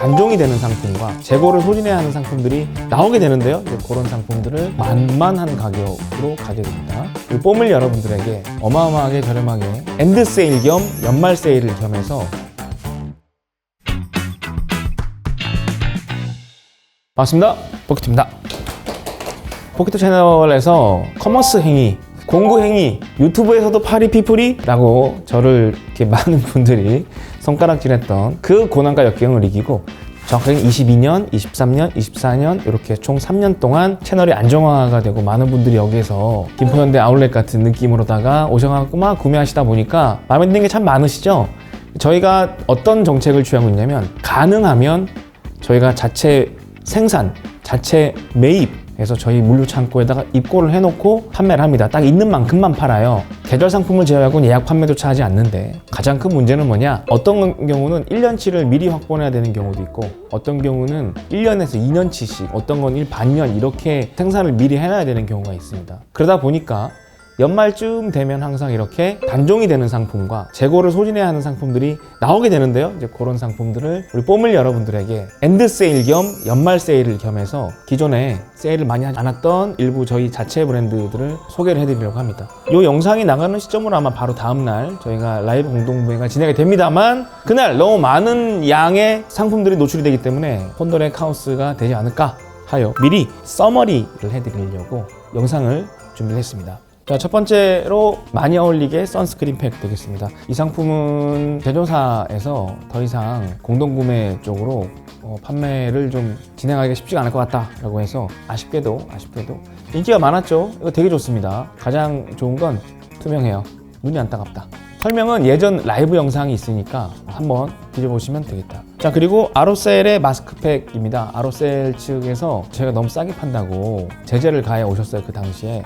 단종이 되는 상품과 재고를 소진해야 하는 상품들이 나오게 되는데요. 그런 상품들을 만만한 가격으로 가게 됩니다. 이 뽐을 여러분들에게 어마어마하게 저렴하게 엔드 세일 겸 연말 세일을 겸해서 반갑습니다. 포키트입니다. 포키트 채널에서 커머스 행위, 공구 행위, 유튜브에서도 파리피플이라고 저를 이렇게 많은 분들이 손가락질했던 그 고난과 역경을 이기고 정확하게 22년, 23년, 24년 이렇게 총 3년 동안 채널이 안정화가 되고 많은 분들이 여기에서 김포현대 아울렛 같은 느낌으로다가 오셔갖고 막 구매하시다 보니까 마음에 드는 게 참 많으시죠? 저희가 어떤 정책을 취하고 있냐면 가능하면 저희가 자체 생산, 자체 매입 해서 저희 물류 창고에다가 입고를 해놓고 판매를 합니다. 딱 있는 만큼만 팔아요. 계절 상품을 제외하고는 예약 판매조차 하지 않는데 가장 큰 문제는 뭐냐? 어떤 경우는 1년치를 미리 확보해야 되는 경우도 있고 어떤 경우는 1년에서 2년치씩 어떤 건 1, 반년 이렇게 생산을 미리 해놔야 되는 경우가 있습니다. 그러다 보니까 연말쯤 되면 항상 이렇게 단종이 되는 상품과 재고를 소진해야 하는 상품들이 나오게 되는데요. 이제 그런 상품들을 우리 뽐을 여러분들에게 엔드 세일 겸 연말 세일을 겸해서 기존에 세일을 많이 하지 않았던 일부 저희 자체 브랜드들을 소개를 해드리려고 합니다. 이 영상이 나가는 시점으로 아마 바로 다음날 저희가 라이브 공동구매가 진행이 됩니다만 그날 너무 많은 양의 상품들이 노출이 되기 때문에 혼돈의 카오스가 되지 않을까 하여 미리 서머리를 해드리려고 영상을 준비했습니다. 자, 첫 번째로 많이 어울리게 선스크린 팩 되겠습니다. 이 상품은 제조사에서 더 이상 공동구매 쪽으로 어, 판매를 좀 진행하기가 쉽지가 않을 것 같다라고 해서 아쉽게도 아쉽게도 인기가 많았죠. 이거 되게 좋습니다. 가장 좋은 건 투명해요. 눈이 안 따갑다. 설명은 예전 라이브 영상이 있으니까 한번 뒤져보시면 되겠다. 자 그리고 아로셀의 마스크팩입니다. 아로셀 측에서 제가 너무 싸게 판다고 제재를 가해 오셨어요 그 당시에.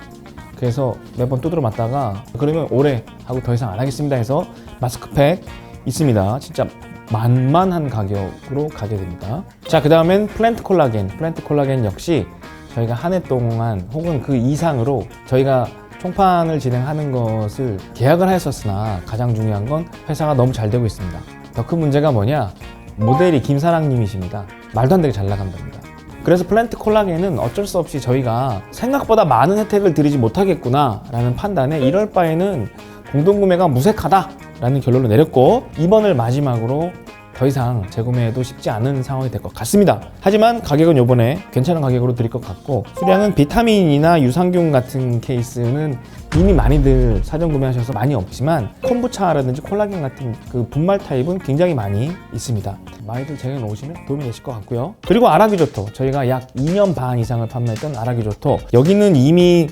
그래서 매번 두드려 맞다가 그러면 올해 하고 더 이상 안 하겠습니다 해서 마스크팩 있습니다. 진짜 만만한 가격으로 가게 됩니다. 자, 그 다음엔 플랜트 콜라겐. 플랜트 콜라겐 역시 저희가 한 해 동안 혹은 그 이상으로 저희가 총판을 진행하는 것을 계약을 했었으나 가장 중요한 건 회사가 너무 잘 되고 있습니다. 더 큰 문제가 뭐냐? 모델이 김사랑님이십니다. 말도 안 되게 잘 나간답니다. 그래서 플랜트 콜라겐은 어쩔 수 없이 저희가 생각보다 많은 혜택을 드리지 못하겠구나 라는 판단에 이럴 바에는 공동구매가 무색하다 라는 결론을 내렸고 이번을 마지막으로 더 이상 재구매도 쉽지 않은 상황이 될 것 같습니다. 하지만 가격은 요번에 괜찮은 가격으로 드릴 것 같고 수량은 비타민이나 유산균 같은 케이스는 이미 많이들 사전 구매하셔서 많이 없지만 콤부차라든지 콜라겐 같은 그 분말 타입은 굉장히 많이 있습니다. 많이들 쟁여 놓으시면 도움이 되실 것 같고요. 그리고 아라기조토 저희가 약 2년 반 이상을 판매했던 아라기조토 여기는 이미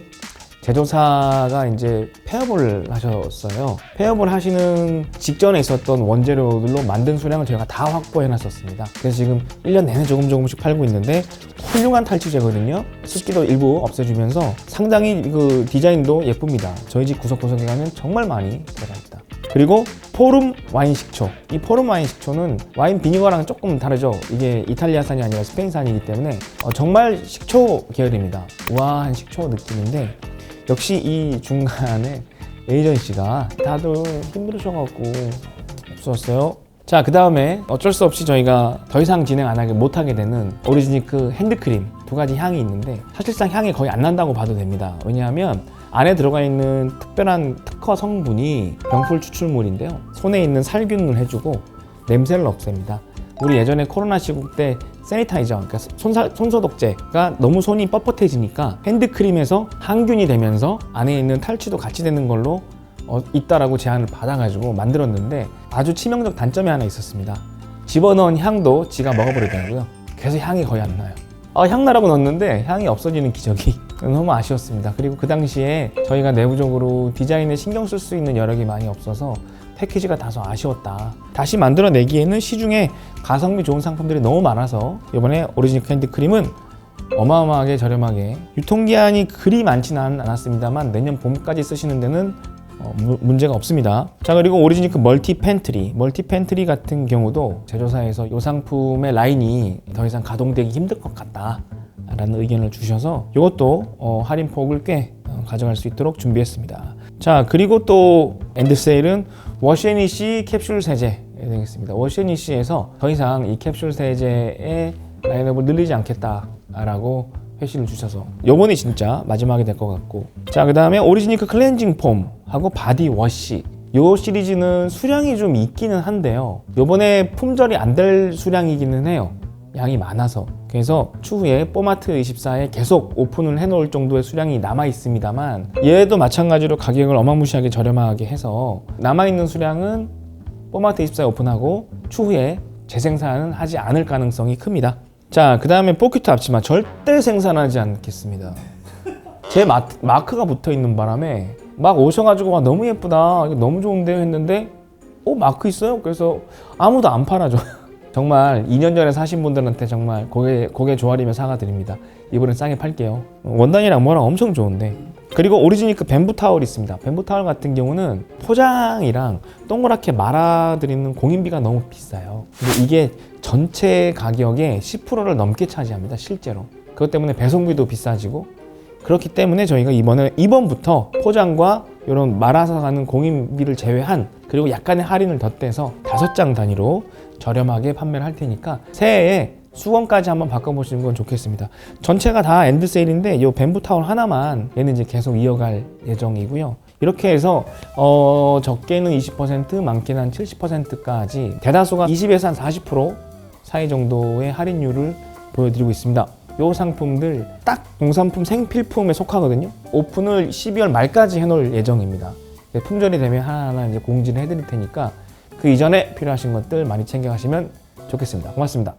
제조사가 이제 폐업을 하셨어요. 폐업을 하시는 직전에 있었던 원재료들로 만든 수량을 저희가 다 확보해 놨었습니다. 그래서 지금 1년 내내 조금 조금씩 팔고 있는데 훌륭한 탈취제거든요. 습기도 일부 없애주면서 상당히 그 디자인도 예쁩니다. 저희 집 구석구석에 가면 정말 많이 들어가 있다. 그리고 포름 와인 식초. 이 포름 와인 식초는 와인 비니거랑 조금 다르죠. 이게 이탈리아산이 아니라 스페인산이기 때문에 어, 정말 식초 계열입니다. 우아한 식초 느낌인데 역시 이 중간에 에이전시가 다들 힘들으셔갖고 없었어요. 자, 그 다음에 어쩔 수 없이 저희가 더 이상 진행 안 하게 못 하게 되는 오리지니크 핸드크림 두 가지 향이 있는데 사실상 향이 거의 안 난다고 봐도 됩니다. 왜냐하면 안에 들어가 있는 특별한 특허 성분이 병풀 추출물인데요. 손에 있는 살균을 해주고 냄새를 없앱니다. 우리 예전에 코로나 시국 때 세니타이저, 그러니까 손사, 손소독제가 너무 손이 뻣뻣해지니까 핸드크림에서 항균이 되면서 안에 있는 탈취도 같이 되는 걸로 어, 있다라고 제안을 받아가지고 만들었는데 아주 치명적 단점이 하나 있었습니다. 집어넣은 향도 지가 먹어버리더라고요. 그래서 향이 거의 안 나요. 어, 향 나라고 넣었는데 향이 없어지는 기적이 너무 아쉬웠습니다. 그리고 그 당시에 저희가 내부적으로 디자인에 신경 쓸 수 있는 여력이 많이 없어서 패키지가 다소 아쉬웠다. 다시 만들어내기에는 시중에 가성비 좋은 상품들이 너무 많아서 이번에 오리지널 핸드크림은 어마어마하게 저렴하게 유통기한이 그리 많지는 않았습니다만 내년 봄까지 쓰시는 데는 어, 무- 문제가 없습니다. 자 그리고 오리지니크 멀티 팬트리, 멀티 팬트리 같은 경우도 제조사에서 이 상품의 라인이 더 이상 가동되기 힘들 것 같다 라는 의견을 주셔서 이것도 어, 할인 폭을 꽤 어, 가져갈 수 있도록 준비했습니다. 자 그리고 또 엔드 세일은 워시애니시 캡슐 세제 되겠습니다. 워시니시에서 더 이상 이 캡슐 세제의 라인업을 늘리지 않겠다라고 회신을 주셔서 요번이 진짜 마지막이 될 것 같고. 자 그 다음에 오리지니크 클렌징 폼하고 바디 워시. 요 시리즈는 수량이 좀 있기는 한데요. 요번에 품절이 안 될 수량이기는 해요. 양이 많아서 그래서 추후에 뽀마트 24에 계속 오픈을 해놓을 정도의 수량이 남아 있습니다만 얘도 마찬가지로 가격을 어마무시하게 저렴하게 해서 남아있는 수량은 뽀마트 24에 오픈하고 추후에 재생산은 하지 않을 가능성이 큽니다. 자 그 다음에 포큐트 앞치마 절대 생산하지 않겠습니다. 제 마, 마크가 붙어 있는 바람에 막 오셔가지고 와 너무 예쁘다 이거 너무 좋은데요 했는데 어 마크 있어요? 그래서 아무도 안 팔아줘 정말 2년 전에 사신 분들한테 정말 고개, 고개 조아리며 사과드립니다. 이번엔 싸게 팔게요. 원단이랑 뭐랑 엄청 좋은데. 그리고 오리지니크 뱀부 타월 있습니다. 뱀부 타월 같은 경우는 포장이랑 동그랗게 말아드리는 공인비가 너무 비싸요. 근데 이게 전체 가격의 10%를 넘게 차지합니다 실제로. 그것 때문에 배송비도 비싸지고. 그렇기 때문에 저희가 이번에 이번부터 포장과 이런 말아서 가는 공인비를 제외한 그리고 약간의 할인을 덧대서 다섯 장 단위로 저렴하게 판매를 할 테니까 새해에 수건까지 한번 바꿔보시는 건 좋겠습니다. 전체가 다 엔드 세일인데 이 뱀부 타월 하나만 얘는 이제 계속 이어갈 예정이고요. 이렇게 해서 어, 적게는 20% 많게는 한 70%까지 대다수가 20에서 한 40% 사이 정도의 할인율을 보여드리고 있습니다. 요 상품들 딱 공산품 생필품에 속하거든요. 오픈을 12월 말까지 해놓을 예정입니다. 네, 품절이 되면 하나하나 이제 공지를 해드릴 테니까 그 이전에 필요하신 것들 많이 챙겨가시면 좋겠습니다. 고맙습니다.